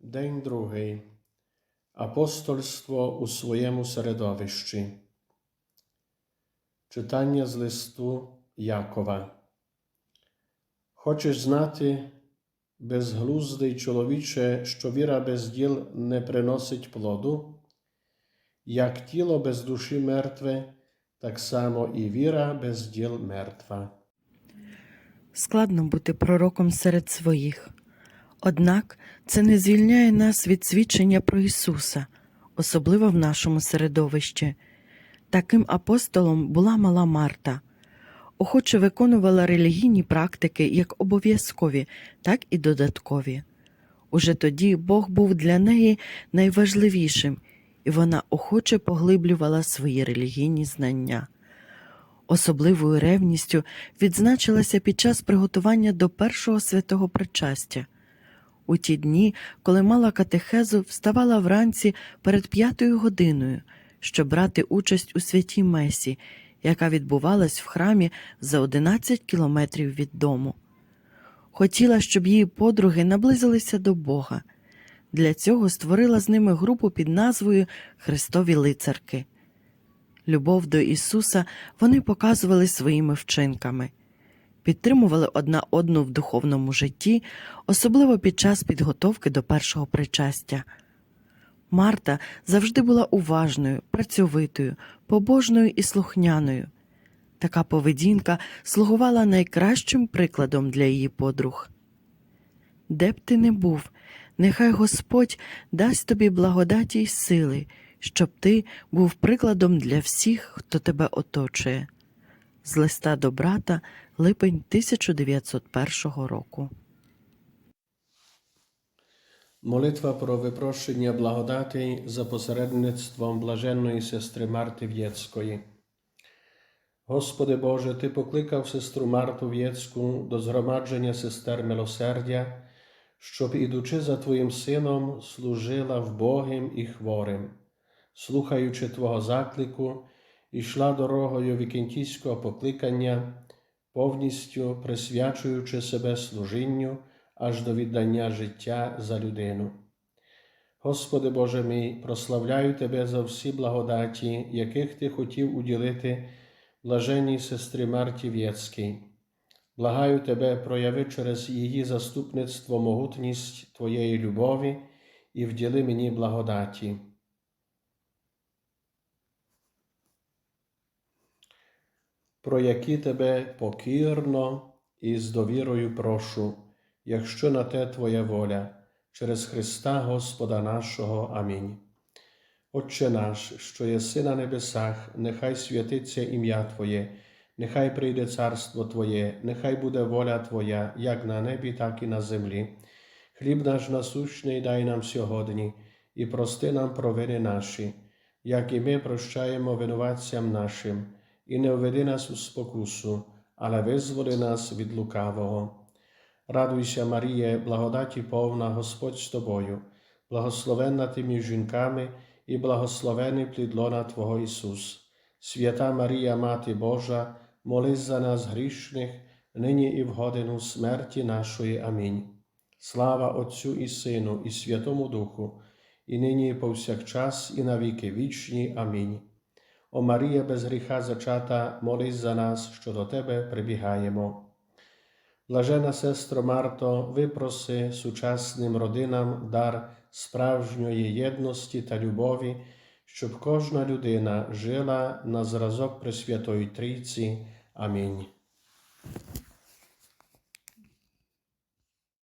День другий. Апостольство у своєму середовищі. Читання з листу Якова. Хочеш знати, безглуздий чоловіче, що віра без діл не приносить плоду? Як тіло без душі мертве, так само і віра без діл мертва. Складно бути пророком серед своїх. Однак це не звільняє нас від свідчення про Ісуса, особливо в нашому середовищі. Таким апостолом була мала Марта. Охоче виконувала релігійні практики як обов'язкові, так і додаткові. Уже тоді Бог був для неї найважливішим, і вона охоче поглиблювала свої релігійні знання. Особливою ревністю відзначилася під час приготування до першого святого причастя. У ті дні, коли мала катехезу, вставала вранці перед п'ятою годиною, щоб брати участь у святій месі, яка відбувалась в храмі за 11 кілометрів від дому. Хотіла, щоб її подруги наблизилися до Бога. Для цього створила з ними групу під назвою Христові лицарки. Любов до Ісуса вони показували своїми вчинками, підтримували одна одну в духовному житті, особливо під час підготовки до першого причастя. Марта завжди була уважною, працьовитою, побожною і слухняною. Така поведінка слугувала найкращим прикладом для її подруг. Де б ти не був, нехай Господь дасть тобі благодаті й сили, щоб ти був прикладом для всіх, хто тебе оточує. З листа до брата, липень 1901 року. Молитва про випрошення благодати за посередництвом блаженної сестри Марти В'єцької. Господи Боже, Ти покликав сестру Марту В'єцьку до згромадження сестер милосердя, щоб, ідучи за Твоїм Сином, служила вбогим і хворим, слухаючи Твого заклику, йшла дорогою вікентійського покликання, повністю присвячуючи себе служінню аж до віддання життя за людину. Господи Боже мій, прославляю Тебе за всі благодаті, яких Ти хотів уділити блаженній сестрі Марті В'єцькій. Благаю Тебе, прояви через її заступництво могутність Твоєї любові і вділи мені благодаті. Про які тебе покірно і з довірою прошу, якщо на те Твоя воля, через Христа Господа нашого. Амінь. Отче наш, що єси на небесах, нехай святиться ім'я Твоє, нехай прийде царство Твоє, нехай буде воля Твоя, як на небі, так і на землі. Хліб наш насущний дай нам сьогодні, і прости нам провини наші, як і ми прощаємо винуватцям нашим, і не введи нас у спокусу, але визволи нас від лукавого. Радуйся, Маріє, благодаті повна, Господь з тобою, благословенна ти між жінками, і благословений плід лона Твого Ісус. Свята Марія, Мати Божа, молись за нас грішних, нині і в годину смерті нашої. Амінь. Слава Отцю і Сину, і Святому Духу, і нині, і повсякчас, і на віки вічні. Амінь. О Марія без гріха зачата, молись за нас, що до Тебе прибігаємо. Блажена сестро Марто, випроси сучасним родинам дар справжньої єдності та любові, щоб кожна людина жила на зразок Пресвятої Трійці. Амінь.